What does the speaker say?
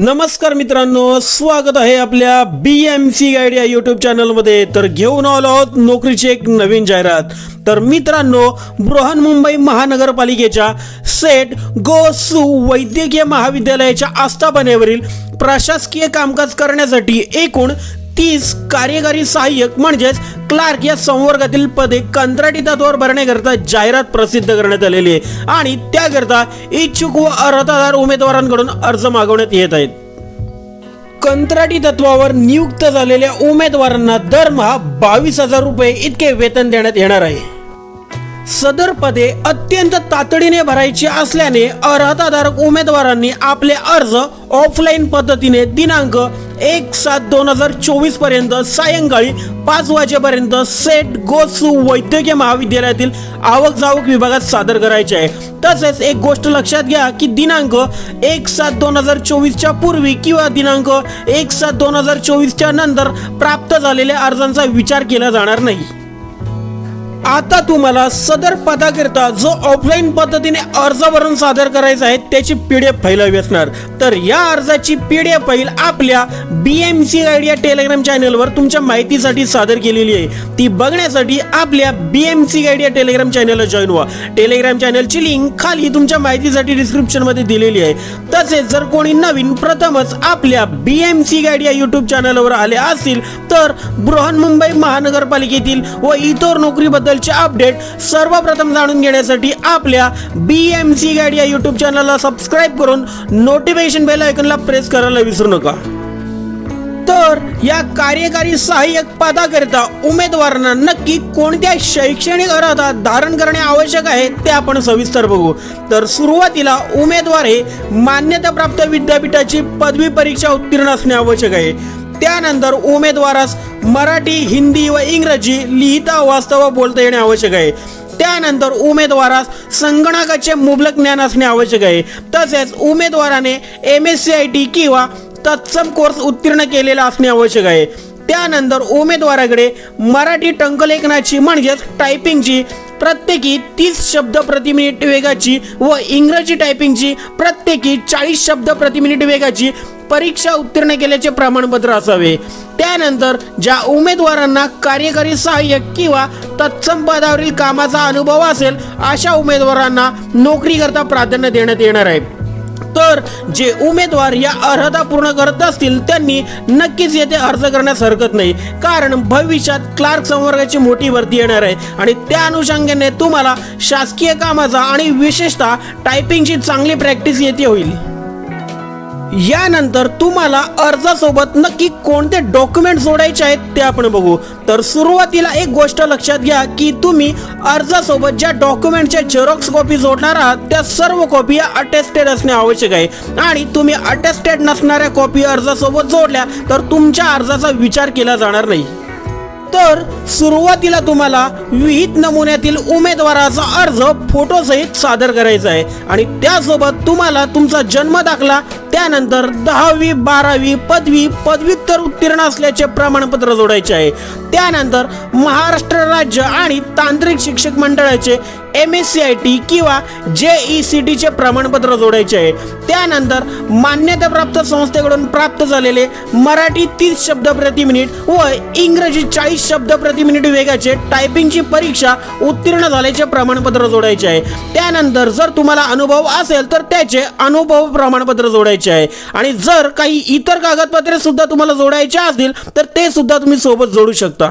नमस्कार मित्रांनो स्वागत आहे आपल्या बी एम सी गाईड या यूट्यूब चॅनलमध्ये तर घेऊन आलो आहोत नोकरीची एक नवीन जाहिरात. तर मित्रांनो बृहन्मुंबई महानगरपालिकेच्या सेट गो सु वैद्यकीय महाविद्यालयाच्या आस्थापनेवरील प्रशासकीय कामकाज करण्यासाठी एकूण तीस कार्यकारी सहाय्यक म्हणजेच क्लार्क या संवर्गातील पदे कंत्राटी तत्वावर भरण्याकरता जाहिरात प्रसिद्ध करण्यात आलेली आहे. आणि त्याकरता इच्छुक व अर्हतादार उमेदवारांकडून अर्ज मागवण्यात येत आहेत. कंत्राटी तत्वावर नियुक्त झालेल्या उमेदवारांना दरमहा बावीस हजार रुपये इतके वेतन देण्यात येणार आहे. सदर पदे अत्यंत तातडीने भरायची असल्याने अर्हताधारक उमेदवारांनी आपले अर्ज ऑफलाईन पद्धतीने दिनांक एक सात दोन हजार चोवीसपर्यंत सायंकाळी पाच वाजेपर्यंत सेट गोसू वैद्यकीय महाविद्यालयातील आवक जावक विभागात सादर करायचे आहे. तसेच एक गोष्ट लक्षात घ्या की दिनांक एक सात दोन हजार चोवीसच्या पूर्वी किंवा दिनांक एक सात दोन हजार चोवीसच्या नंतर प्राप्त झालेल्या अर्जांचा विचार केला जाणार नाही. आता तुम्हाला सदर पदाकरिता जो ऑफलाईन पद्धतीने अर्ज भरून सादर करायचा आहे त्याची पी डी एफ फाईल हवी असणार. तर या अर्जाची पी डी एफ फाईल आपल्या बी एम सी गाईड या टेलिग्राम चॅनलवर तुमच्या माहितीसाठी सादर केलेली आहे. ती बघण्यासाठी आपल्या बी एम सी गाईड या टेलिग्राम चॅनलला जॉईन व्हा. टेलिग्राम चॅनलची लिंक खाली तुमच्या माहितीसाठी डिस्क्रिप्शनमध्ये दिलेली आहे. तसेच जर कोणी नवीन प्रथमच आपल्या बी एम सी गाईड या यूट्यूब चॅनलवर आले असतील तर बृहन्मुंबई महानगरपालिकेतील व इतर नोकरीबद्दल बद्दलचे अपडेट सर्वप्रथम जाणून घेण्यासाठी आपल्या बी एम सी गाईड या यूट्यूब चॅनलला सबस्क्राईब करून नोटिफिकेशन बेल आयकनला प्रेस करायला विसरू नका. तर या कार्यकारी सहाय्यक पदाकरिता उमेदवारांना नक्की कोणत्या शैक्षणिक अर्हता धारण करणे आवश्यक आहे ते आपण सविस्तर बघू. तर सुरुवातीला उमेदवार हे मान्यताप्राप्त विद्यापीठाची पदवी परीक्षा उत्तीर्ण असणे आवश्यक आहे. त्यानंतर उमेदवारास मराठी हिंदी व इंग्रजी लिहिता वाचता व बोलता येणे आवश्यक आहे. त्यानंतर उमेदवारास संगणकाचे मुबलक ज्ञान असणे आवश्यक आहे. तसेच उमेदवाराने M S C I T किंवा तत्सम कोर्स उत्तीर्ण केलेला असणे आवश्यक आहे. त्यानंतर उमेदवाराकडे मराठी टंकलेखनाची म्हणजेच टायपिंगची प्रत्येकी तीस शब्द प्रति मिनिट वेगाची व इंग्रजी टायपिंगची प्रत्येकी चाळीस शब्द प्रति मिनिट वेगाची परीक्षा उत्तीर्ण केल्याचे प्रमाणपत्र असावे. त्यानंतर ज्या उमेदवारांना कार्यकारी सहाय्यक किंवा तत्सम पदावरील कामाचा अनुभव असेल अशा उमेदवारांना नोकरीकरता प्राधान्य देण्यात येणार आहे. तर जे उमेदवार या अर्हता पूर्ण करत असतील त्यांनी नक्कीच येथे अर्ज करण्यास हरकत नाही. कारण भविष्यात क्लार्क संवर्गाची मोठी भरती येणार आहे. आणि त्या अनुषंगाने तुम्हाला शासकीय कामाचा आणि विशेषतः टायपिंगची चांगली प्रॅक्टिस येथे होईल. यानंतर तुम्हाला अर्जासोबत नक्की कोणते डॉक्युमेंट जोडायचे आहेत ते आपण बघू. तर सुरुवातीला एक गोष्ट लक्षात घ्या की तुम्ही अर्जासोबत ज्या डॉक्युमेंटच्या झेरॉक्स कॉपी जोडणार आहात त्या सर्व कॉपी या अटेस्टेड असणे आवश्यक आहे. आणि तुम्ही अटेस्टेड नसणाऱ्या कॉपी अर्जासोबत जोडल्या तर तुमच्या अर्जाचा विचार केला जाणार नाही. तर सुरुवातीला तुम्हाला विहित नमुन्यातील उमेदवाराचा अर्ज फोटोसहित सादर करायचा आहे. आणि त्यासोबत तुम्हाला तुमचा जन्म दाखला त्यानंतर दहावी बारावी पदवी पदव्युत्तर उत्तीर्ण असल्याचे प्रमाणपत्र जोडायचे आहे. त्यानंतर महाराष्ट्र राज्य आणि तांत्रिक शिक्षक मंडळाचे M S C I T किंवा जे ई सी टीचे प्रमाणपत्र जोडायचे आहे. त्यानंतर मान्यताप्राप्त संस्थेकडून प्राप्त झालेले मराठी तीस शब्द प्रति मिनिट व इंग्रजी चाळीस शब्द प्रति मिनिट वेगाचे टायपिंगची परीक्षा उत्तीर्ण झाल्याचे प्रमाणपत्र जोडायचे आहे. त्यानंतर जर तुम्हाला अनुभव असेल तर त्याचे अनुभव प्रमाणपत्र जोडायचे आहे. आणि जर काही इतर कागदपत्रे सुद्धा तुम्हाला जोडायचे असतील तर ते सुद्धा तुम्ही सोबत जोडू शकता.